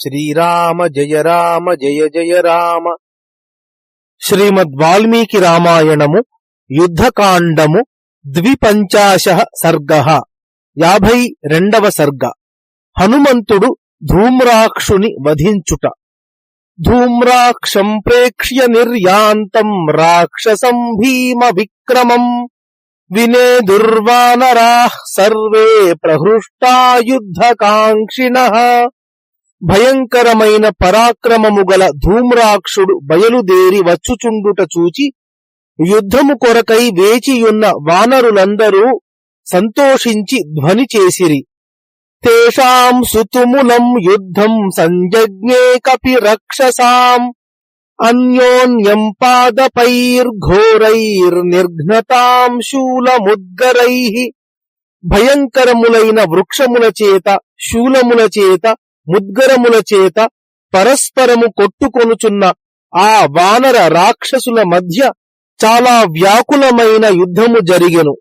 శ్రీరామ జయ రామ జయ జయ రామ. శ్రీమద్ వాల్మీకి రామాయణము యుద్ధకాండము ద్విపంచాశ సర్గ యాభై రెండవ సర్గ. హనుమంతుడు ధూమ్రాక్షుని వధించుట. ధూమ్రాక్షం ప్రేక్ష్య నిర్యాంతం రాక్షసం భీమ విక్రమం. వినే దుర్వానరాః సర్వే ప్రహృష్టాయుద్ధకాంక్షిణ. భయంకరమైన పరాక్రమము గల ధూమ్రాక్షుడు బయలుదేరి వచ్చుచుండుట చూచి యుద్ధము కొరకై వేచియున్న వానరులందరూ సంతోషించి ధ్వని చేసిరి. తేషాం సుతుములం యుద్ధం సంజజ్ఞే కపి రక్షసాం అన్యోన్యం పాదపైర్ఘోరైర్నిర్ఘ్నతాం శూలముద్గరై. భయంకరములైన వృక్షముల చేత శూలముల చేత ముద్గరముల చేత పరస్పరము కొట్టుకొనుచున్న ఆ వానర రాక్షసుల మధ్య చాలా వ్యాకులమైన యుద్ధము జరిగెను.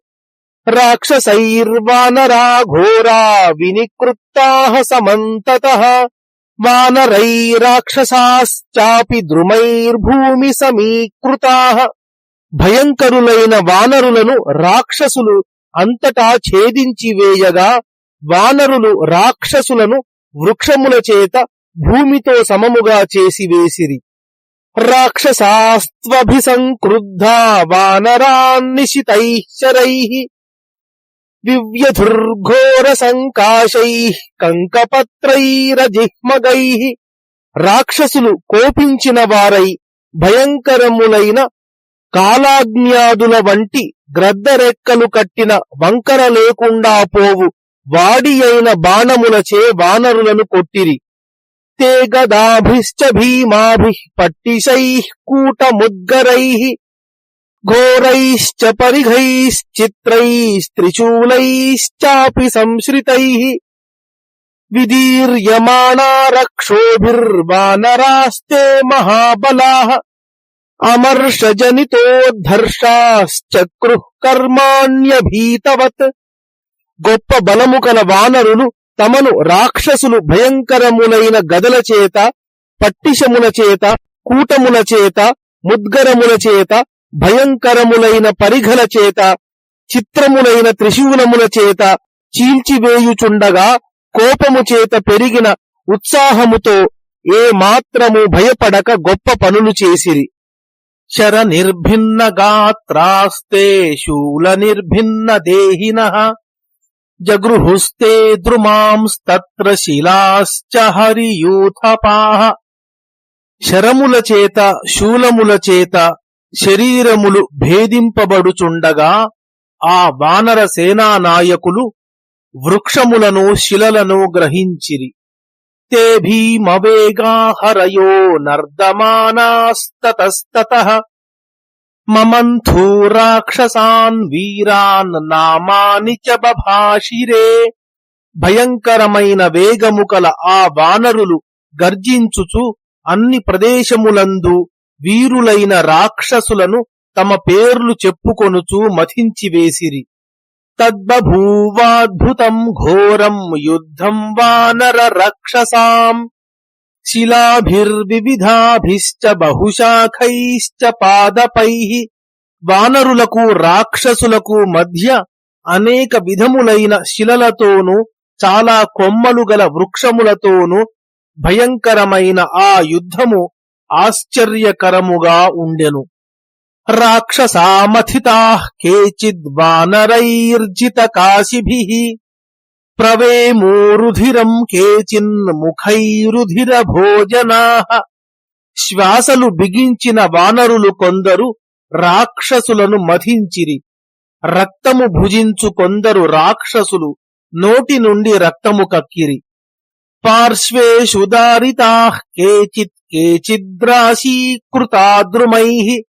రాక్షసైర్వానరా ఘోరా వినికృత్తా సమంతత వానరై వానరైరాక్షసాశ్చాపి ద్రుమైర్భూమి సమీకృతా. భయంకరులైన వానరులను రాక్షసులు అంతటా ఛేదించి వేయగా వానరులు రాక్షసులను వృక్షముల చేత భూమితో సమముగా చేసి వేసిరి. రాక్షసాస్త్వభిసంక్రుద్ధా వానరాన్నిశితై శరై వివ్యధుర్ఘోర సంకాశై కంకపత్రైరజిహ్మగై రాక్షసులు కోపించిన వారై భయంకరములైన కాలాజ్ఞాదుల వంటి గ్రద్దరెక్కలు కట్టిన వంకర లేకుండా పోవు. వాడి అయిన బాణములచే వానరులను కొట్టిరి తే గదాభిశ్చ భీమాభి పట్టిశై కూటముద్గరై ఘోరైశ్చ పరిఘైశ్చిత్రైస్త్రిశూలైశ్చాపి సంశ్రితై విదీర్యమాణా రక్షోభిర్వానరాస్తే మహాబలాః అమర్షజనితోద్ధర్షాశ్చక్రుః కర్మాణ్యభీతవత్ గొప్ప బలము కల వానరులు తమను రాక్షసులు భయంకరములైన గదల చేత పట్టిషముల చేత కూటముల చేత ముద్గరముల చేత భయంకరములైన పరిఘల చేత చిత్రములైన త్రిశూలముల చేత చీల్చివేయుచుండగా కోపము చేత పెరిగిన ఉత్సాహముతో ఏ మాత్రము భయపడక గొప్ప పనులు చేసిరి. శర నిర్భిన్న గాత్రాస్తే శూల నిర్భిన్న దేహిన జగృహుస్తే ద్రుమాంస్తత్ర శిలాశ్చ హరియూథపాహ శరముల చేత శూలముల చేత శరీరములు భేదింపబడుచుండగా ఆ వానర సేనా నాయకులు వృక్షములను శిలలను గ్రహించిరి. తే భీమవేగా హరయో నర్దమానాస్తతస్తతః। మమంథూ రాక్షసాన్ వీరాన్ నామాని చ బభాషిరే. భయంకరమైన వేగము కల ఆ వానరులు గర్జించుచు అన్ని ప్రదేశములందు వీరులైన రాక్షసులను తమ పేర్లు చెప్పుకొనుచు మథించివేసిరి తద్బభూవాద్భుతం ఘోరం యుద్ధం వానర రక్షసాం. శిలాభిర్వివిధాభిశ్చ బహుశాఖైశ్చ పాదపై వానరులకు రాక్షసులకు మధ్య అనేక విధములైన శిలలతోనూ చాలా కొమ్మలు గల వృక్షములతోనూ భయంకరమైన ఆ యుద్ధము ఆశ్చర్యకరముగా ఉండెను. రాక్షసామథితా కేచిద్వానరైర్జిత కాశిభి ప్రవేమోరుధిరం కేచిన్ముఖైరుధిర భోజనా శ్వాసలు బిగించిన వానరులు కొందరు రాక్షసులను మధించిరి. రక్తము భుజించు కొందరు రాక్షసులు నోటి నుండి రక్తము కక్కిరి. పార్శ్వేషుదారితా కేచిత్ కేచిద్రాశీకృతాద్రుమై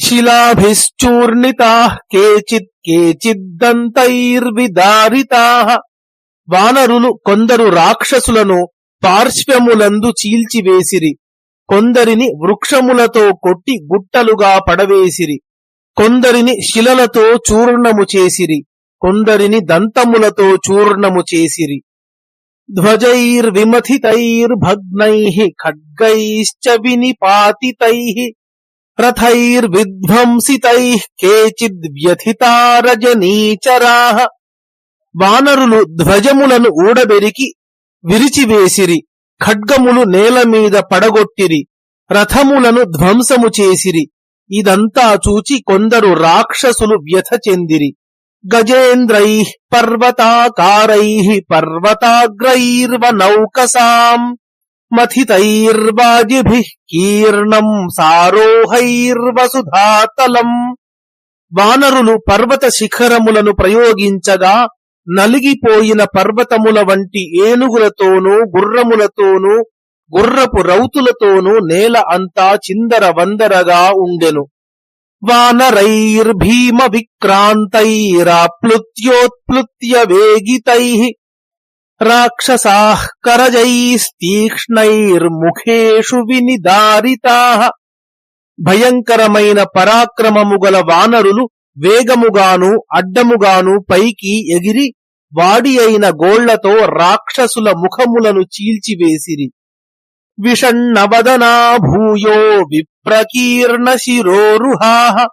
శిలాభిశ్చూర్ణితా కేచిత్ కేచిద్దంతైర్విదారితా. వానరులు కొందరు రాక్షసులను పార్శ్వములందు చీల్చివేసిరి కొందరిని వృక్షములతో కొట్టి గుట్టలుగా పడవేసిరి. కొందరిని శిలలతో చూర్ణము చేసిరి. కొందరిని దంతములతో చూర్ణము చేసిరి. ధ్వజైర్విమథితైర్భగ్నై ఖడ్గైశ్చ వినిపాతితై రథైర్విధ్వంసితై కేచిద్వ్యథితారజనీచరా వానరులు ధ్వజములను ఊడబెరికి విరిచివేసిరి ఖడ్గములు నేల మీద పడగొట్టిరి రథములను ధ్వంసము చేసిరి. ఇదంతా చూచి కొందరు రాక్షసులు వ్యథ చెందిరి. గజేంద్రై పర్వతాకారై పర్వతాగ్రైర్వ నౌకసాం మథితైర్వాజిభి కీర్ణం సారోహైర్వసుధాతలం వానరులు పర్వత శిఖరములను ప్రయోగించగా నలిగిపోయిన పర్వతముల వంటి ఏనుగులతోనూ గుర్రములతోనూ గుర్రపు రౌతులతోనూ నేల అంతా చిందర వందరగా ఉండెను. వానరైర్భీమ విక్రాంతైరాప్లుత్యోత్ప్లుత్య వేగితై రాక్షసా కరజైస్తీక్ష్ణైర్ముఖేషు వినిదారితా. భయంకరమైన పరాక్రమము గల వానరులు వేగముగాను అడ్డముగాను పైకి ఎగిరి వాడి అయిన గోళ్ళతో రాక్షసుల ముఖములను చీల్చివేసిరి. విషణ్ణవదనా భూయో విప్రకీర్ణ శిరోరుహా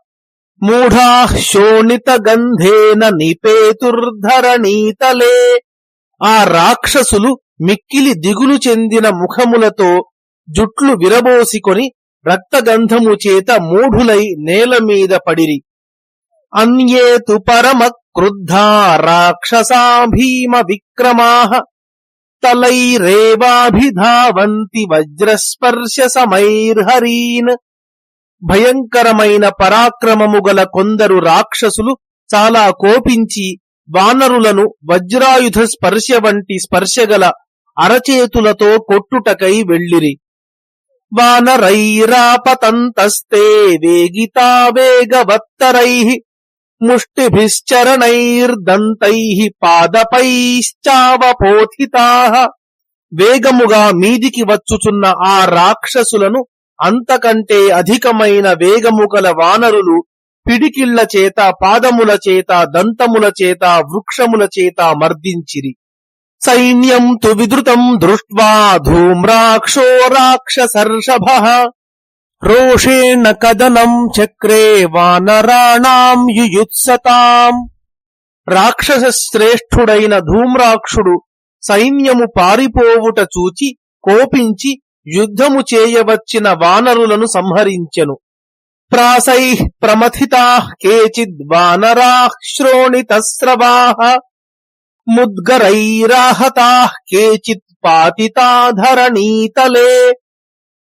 మూఢా శోణిత గంధేన నిపేతుర్ధరణీతలే. ఆ రాక్షసులు మిక్కిలి దిగులు చెందిన ముఖములతో జుట్లు విరబోసికొని రక్తగంధము చేత మూఢులై నేల మీద పడిరి. అన్యే తు పరమ క్రుద్ధా రాక్షసా భీమ విక్రమా తలైరేవాభిధావంతి వజ్రస్పర్శ సమైర్హరీన్ భయంకరమైన పరాక్రమము గల కొందరు రాక్షసులు చాలా కోపించి వానరులను వజ్రాయుధ స్పర్శ వంటి స్పర్శగల అరచేతులతో కొట్టుటకై వెళ్ళిరి. వానరైరాపతంతస్తే వేగితావేగవత్తరై ముష్టిభిశ్చరణైర్దంతై పాదపైశ్చావపోథితా వేగముగా మీదికి వచ్చుచున్న ఆ రాక్షసులను అంతకంటే అధికమైన వేగము గల వానరులు పిడికిళ్ళ చేత పాదముల చేత దంతముల చేత వృక్షముల చేత మర్దించిరి. సైన్యం తు విధృతం దృష్ట్వా ధూమ్రాక్షో రాక్షసర్షభ. రోషేణ కదనం చక్రే వానరాణాం యుయుత్సతాం. రాక్షస శ్రేష్ఠుడైన ధూమ్రాక్షుడు సైన్యము పారిపోవుట చూచి కోపించి యుద్ధము చేయవచ్చిన వానరులను సంహరించెను. ప్రాసై ప్రమథితా కేచిద్ వానరా శ్రోణితస్రవా. ముద్గరైరాహతా కేచిత్ పాతితాధరణీతలే.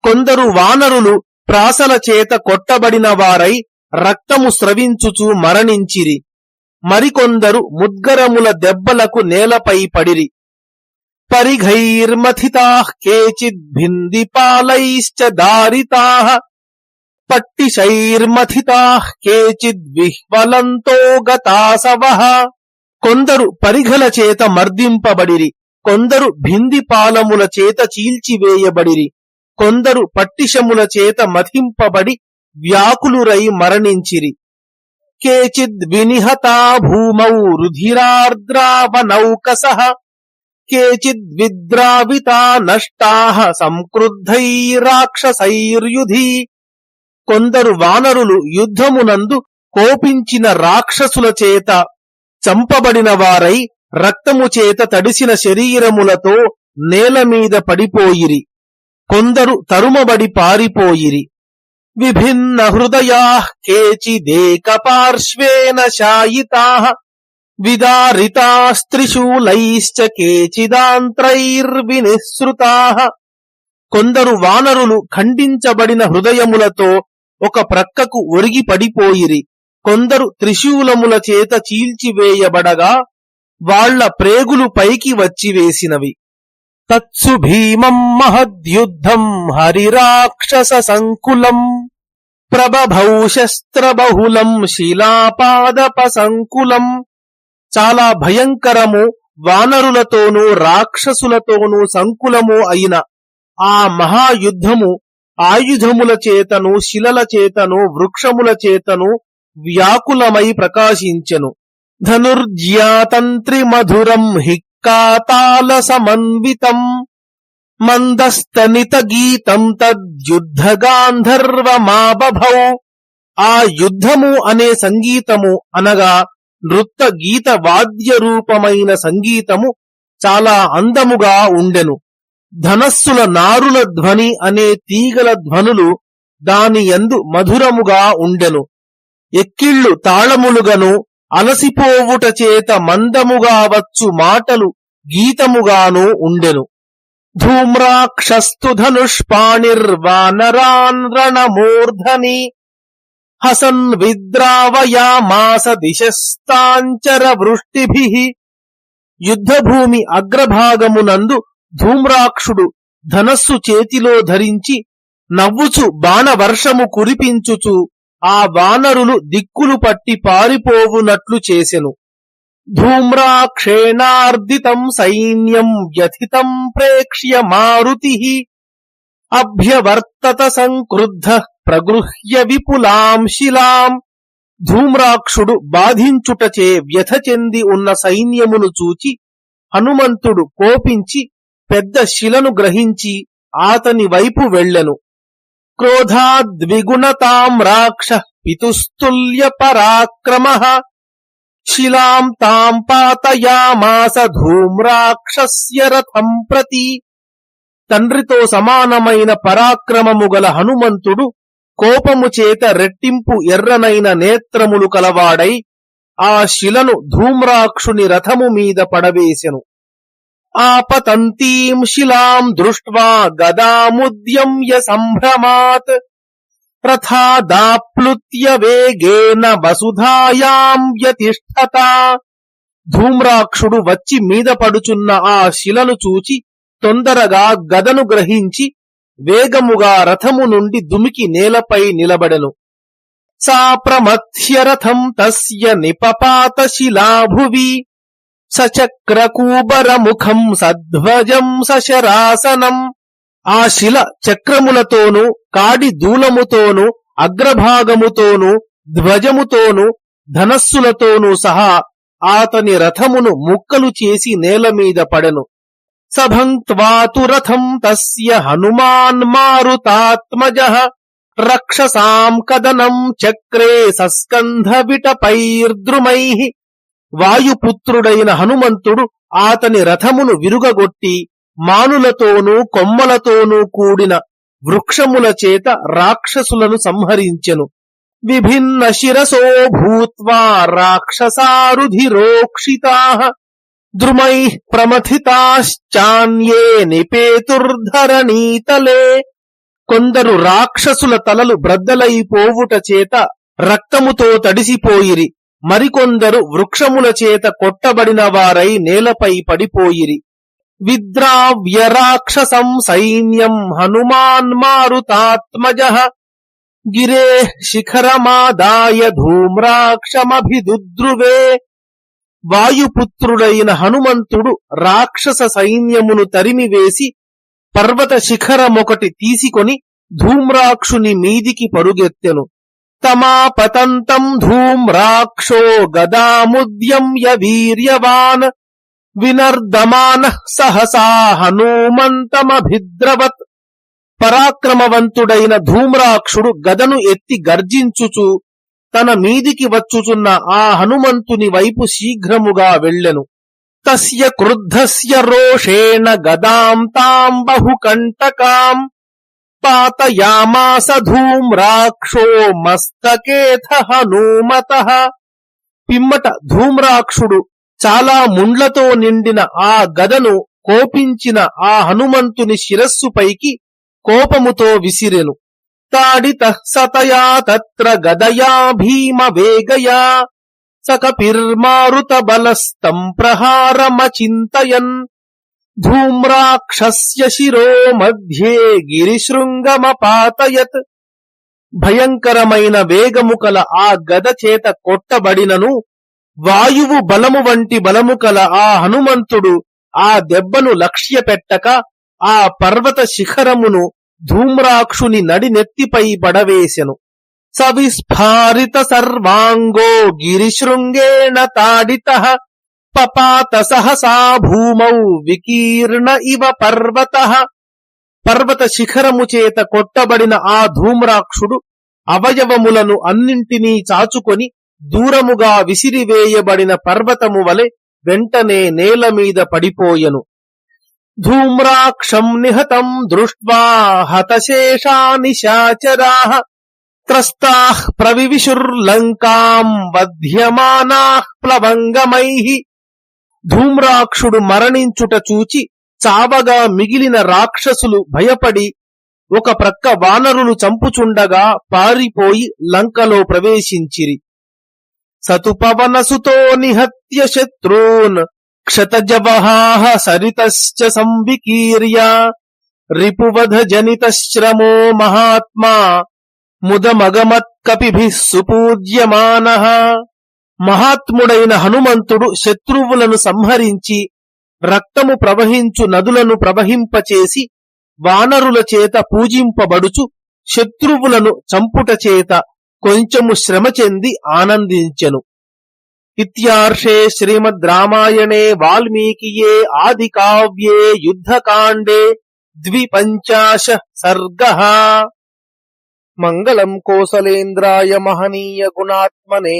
కొందరు వానరులు ప్రాసల చేత కొట్టబడిన వారై రక్తము స్రవించుచు మరణించిరి. మరికొందరు ముద్గరముల దెబ్బలకు నేలపై పడిరి. పరిఘైర్మథితా కేచిద్భిందిపాలైశ్చ దారితా. పట్టిశైర్మథితా కేచిద్విహ్వలంతో గతాసవ. కొందరు పరిఘల చేత మర్దింపబడిరి. కొందరు భిందిపాలముల చేత చీల్చివేయబడిరి. కొందరు పట్టిషముల చేత మథింపబడి వ్యాకులురై మరణించిరి. కేచిద్ వినిహతా భూమౌ రుధిరార్ద్రావనౌకస. కేచిద్ విద్రావితా నష్టా సంక్రుద్ధై రాక్షసైర్యుధి. కొందరు వానరులు యుద్ధమునందు కోపించిన రాక్షసుల చేత చంపబడిన వారై రక్తము చేత తడిసిన శరీరములతో నేల మీద పడిపోయిరి. కొందరు తరుమబడి పారిపోయిరి. విభిన్న హృదయా కేచిదేక పార్శ్వేన శాయితా. విదారితాస్త్రిశూలైశ్చ కేచిదాంత్రైర్వినిసృతా. కొందరు వానరులు ఖండించబడిన హృదయములతో ఒక ప్రక్కకు ఒరిగి పడిపోయిరి. కొందరు త్రిశూలముల చేత చీల్చివేయబడగా వాళ్ళ ప్రేగులు పైకి వచ్చి వేసినవి. తత్సు భీమం మహద్యుద్ధం హరిరాక్షస సంకులం ప్రభభౌ శస్త్రబహులం శిలాపాదప సంకులం చాలా భయంకరము వానరులతోనూ రాక్షసులతోనూ సంకులము అయిన ఆ మహాయుద్ధము ఆయుధముల చేతను శిలల చేతను వృక్షముల చేతను వ్యాకులమై ప్రకాశించెను. ధనుర్జ్యాతంత్రి మధురం హి కాతాల సమన్వితం మందస్తనిత గీతం తద్యుద్ధ గాంధర్వమాబభౌ ఆ యుద్ధము అనే సంగీతము అనగా నృత్త గీత వాద్య రూపమైన సంగీతము చాలా అందముగా ఉండెను। ధనస్సుల నారుల ధ్వని అనే తీగల ధ్వనులు దాని యందు మధురముగా ఉండెను। ఎక్కిళ్ళు తాళములుగను అలసిపోవుట చేత మందముగా వచ్చు మాటలు గీతముగాను ఉండెను. ధూమ్రాక్షస్తు ధనుష్పాణిర్వానరాన్ రణమూర్ధని హసన్ విద్రావయామాస దిశస్తాంచర వృష్టిభి యుద్ధభూమి అగ్రభాగమునందు ధూమ్రాక్షుడు ధనస్సు చేతిలో ధరించి నవ్వుచు బాణవర్షము కురిపించుచు ఆ వానరులు దిక్కులు పట్టి పారిపోవునట్లు చేసెను. ధూమ్రాక్షేణార్దితం సైన్యం వ్యథితం ప్రేక్ష్య మారుతి. అభ్యవర్తత సంక్రుద్ధ ప్రగృహ్య విపులాం శిలాం. ధూమ్రాక్షుడు బాధించుటచే వ్యథ చెంది ఉన్న సైన్యమును చూచి హనుమంతుడు కోపించి పెద్ద శిలను గ్రహించి ఆతని వైపు వెళ్ళెను క్రోధాద్విగుణతాం రాక్ష పితుస్తుల్య పరాక్రమ శిలాం తాం పాతయామాస ధూమ్రాక్షస్య రథం ప్రతి తండ్రితో సమానమైన పరాక్రమము గల హనుమంతుడు కోపము చేత రెట్టింపు ఎర్రనైన నేత్రములు కలవాడై ఆ శిలను ధూమ్రాక్షుని రథము మీద పడవేశెను ఆపతంతీం శిలాం దృష్ట్వా గదాముద్యమ్య సంభ్రమాత్ రథాదాప్లుత్య వేగేన వసుధాయాం వ్యతిష్టత ధూమ్రాక్షుడు వచ్చి మీద పడుచున్న ఆ శిలను చూచి తొందరగా గదను గ్రహించి వేగముగా రథము నుండి దుమికి నేలపై నిలబడెను. సా ప్రమథ్య రథం తస్య నిపపాత శిలాభువి. సచక్రకూబరముఖం సధ్వజం సశరాసనం. ఆ శిల చక్రములతోను కాడి దూలముతోను అగ్రభాగముతోను ధ్వజముతోను ధనస్సులతోనూ సహా ఆతని రథమును ముక్కలు చేసి నేల మీద పడెను. సభంక్వాతు రథం తస్య హనుమాన్ మారుతాత్మజ. రక్షసాం కదనం చక్రే సస్కంధ విటపైర్ద్రుమై. వాయుపుత్రుడైన హనుమంతుడు ఆతని రథమును విరుగగొట్టి మానులతోనూ కొమ్మలతోనూ కూడిన వృక్షముల చేత రాక్షసులను సంహరించెను. విభిన్న శిరసో భూత్వా రాక్షసారుధిరోక్షితా ద్రుమై ప్రమథితాశ్చాన్యే నిపేతుర్ధరణీతలే. కొందరు రాక్షసుల తలలు బ్రద్దలైపోవుట చేత రక్తముతో తడిసిపోయిరి. మరికొందరు వృక్షముల చేత కొట్టబడిన వారై నేలపై పడిపోయిరి. విద్రావ్య రాక్షసం సైన్యం హనుమాన్ మారుతాత్మజ. గిరే శిఖరమాదాయ ధూమ్రాక్షమభిదుద్రువే. వాయుపుత్రుడైన హనుమంతుడు రాక్షస సైన్యమును తరిమివేసి పర్వత శిఖరమొకటి తీసుకొని ధూమ్రాక్షుని మీదికి పరుగెత్తెను. తమాపతంతం ధూమ్రాక్షో గదాముద్యమ్య వీర్యవాన్ వినర్దమాన సహసా హనుమంతమభిద్రవత్ పరాక్రమవంతుడైన ధూమ్రాక్షుడు గదను ఎత్తి గర్జించుచు తన మీదికి వచ్చుచున్న ఆ హనుమంతుని వైపు శీఘ్రముగా వెళ్ళెను. తస్య క్రుద్ధస్య రోషేణ గదాం తాం బహుకంటకాం పాతయామాస ధూమ్రాక్షో మస్తకేథ హనుమత పిమ్మట ధూమ్రాక్షుడు చాలా ముండ్లతో నిండిన ఆ గదను కోపించిన ఆ హనుమంతుని శిరస్సుపైకి కోపముతో విసిరెను. తాడిత సతయా తత్ర గదయా భీమ వేగయా సకపిర్మారుత బలస్తం ప్రహారమచింతయన్ ధూమ్రాక్షస్య శిరో మధ్యే గిరిశృంగమపాతయత్ భయంకరమైన వేగము కల ఆ గద చేత కొట్టబడినను వాయువు బలము వంటి బలము కల ఆ హనుమంతుడు ఆ దెబ్బను లక్ష్య పెట్టక ఆ పర్వత శిఖరమును ధూమ్రాక్షుని నడినెత్తిపై పడవేశెను సవిస్ఫారిత సర్వాంగో గిరిశృంగేణ తాడిత పపాత సహసా భూమౌ వికీర్ణ ఇవ పర్వత. పర్వత శిఖరము చేత కొట్టబడిన ఆ ధూమ్రాక్షుడు అవయవములను అన్నింటినీ చాచుకొని దూరముగా విసిరివేయబడిన పర్వతము వలె వెంటనే నేల మీద పడిపోయెను. ధూమ్రాక్షం నిహతం దృష్ట్వా హతశేషా నిశాచరా త్రస్తాః ప్రవివిశుర్లంకాం వధ్యమానాః ధూమ్రాక్షుడు మరణించుట చూచి చావగా మిగిలిన రాక్షసులు భయపడి ఒక ప్రక్క వానరులు చంపుచుండగా పారిపోయి లంకలో ప్రవేశించిరి. సతుపవనసుతో నిహత్య శత్రూన్ క్షతజవహాహ సరితశ్చ సంవికీర్య రిపువధ జనితశ్రమో మహాత్మా ముదమగమత్కపిభిः సుపూజ్యమాన మహాత్ముడైన హనుమంతుడు శత్రువులను సంహరించి రక్తము ప్రవహించు నదులను ప్రవహింపచేసి వానరుల చేత పూజింపబడుచు శత్రువులను చంపుట చేత కొంచెము శ్రమ చెంది ఆనందించెను. ఇత్యార్షే శ్రీమద్ రామాయణే వాల్మీకియే ఆది కావ్యే యుద్ధకాండే ద్విపంచాశ సర్గ. మంగళం కోసలేంద్రాయ మహనీయ గుణాత్మనే